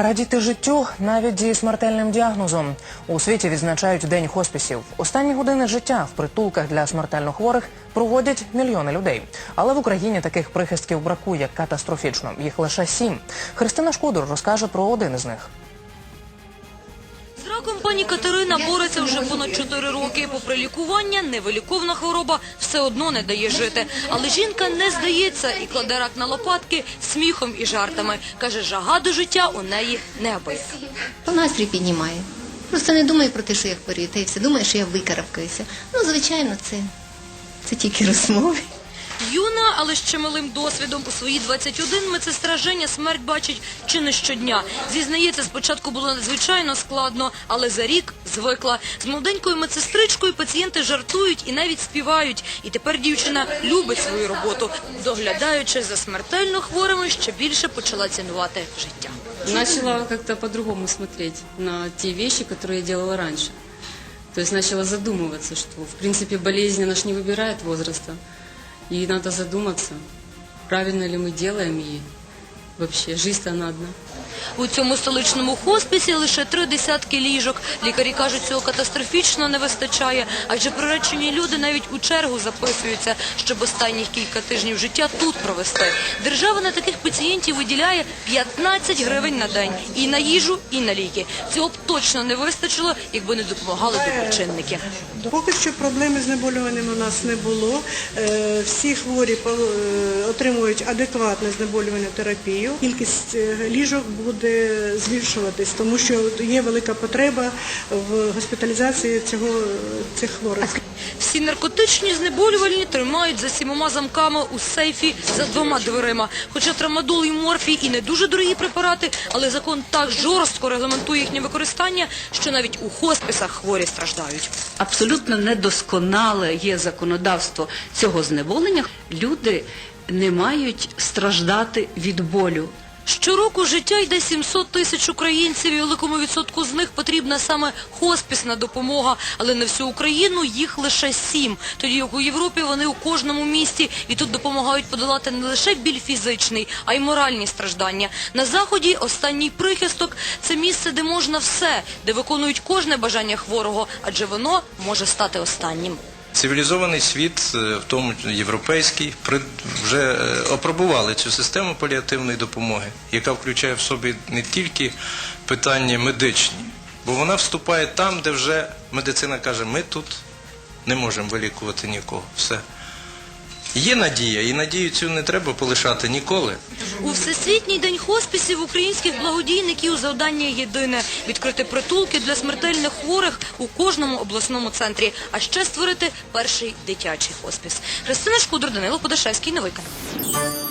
Радіти життю навіть зі смертельним діагнозом. У світі відзначають День хоспісів. Останні години життя в притулках для смертельно хворих проводять мільйони людей. Але в Україні таких прихистків бракує катастрофічно. Їх лише сім. Христина Шкодур розкаже про один із них. З раком пані Катерина бореться вже понад 4 роки. Попри лікування, невиліковна хвороба все одно не дає жити. Але жінка не здається і кладе рак на лопатки сміхом і жартами. Каже, жага до життя у неї неабияка. Настрій піднімає. Просто не думаю про те, що я хворію, та й все. Думаю, що я викарабкаюся. Ну, звичайно, це, це тільки розмови. Юна, але з чималим досвідом у свої 21 медсестра Женя смерть бачить чи не щодня. Зізнається, спочатку було надзвичайно складно, але за рік звикла. З молоденькою медсестричкою пацієнти жартують і навіть співають. І тепер дівчина любить свою роботу. Доглядаючи за смертельно хворими, ще більше почала цінувати життя. Начала как-то по-другому смотреть на те вещи, которые я делала раньше. То есть начала задумываться, что в принципе болезнь она ж не выбирает возраста. И надо задуматься, правильно ли мы делаем и вообще жизнь-то она одна. У цьому столичному хосписі лише три десятки ліжок. Лікарі кажуть, цього катастрофічно не вистачає, адже приречені люди навіть у чергу записуються, щоб останніх кілька тижнів життя тут провести. Держава на таких пацієнтів виділяє 15 гривень на день і на їжу, і на ліки. Цього б точно не вистачило, якби не допомагали доброчинники. Поки що проблеми з знеболюванням у нас не було. Е, Всі хворі е, отримують адекватну знеболювальну терапію. Кількість е, ліжок буде збільшуватись, тому що є велика потреба в госпіталізації цього, цих хворих. Всі наркотичні знеболювальні тримають за сімома замками у сейфі за двома дверима. Хоча трамадол і морфій і не дуже дорогі препарати, але закон так жорстко регламентує їхнє використання, що навіть у хосписах хворі страждають. абсолютно недосконале є законодавство цього зневолення. Люди не мають страждати від болю. Щороку життя йде 700 тисяч українців, і великому відсотку з них потрібна саме хоспісна допомога. Але на всю Україну їх лише сім. Тоді як у Європі вони у кожному місті і тут допомагають подолати не лише біль фізичний, а й моральні страждання. На заході останній прихисток це місце, де можна все, де виконують кожне бажання хворого, адже воно може стати останнім. Цивілізований світ, е, в тому європейський, вже е, опробували цю систему паліативної допомоги, яка включає в собі не тільки питання медичні, бо вона вступає там, де вже медицина каже, ми тут не можемо вилікувати нікого. Все. Є надія, і надію цю не треба полишати ніколи. У Всесвітній день хоспісів українських благодійників завдання єдине – відкрити притулки для смертельних хворих у кожному обласному центрі, а ще створити перший дитячий хоспіс. Христина Шкудр, Данило Подашевський, Новий канал.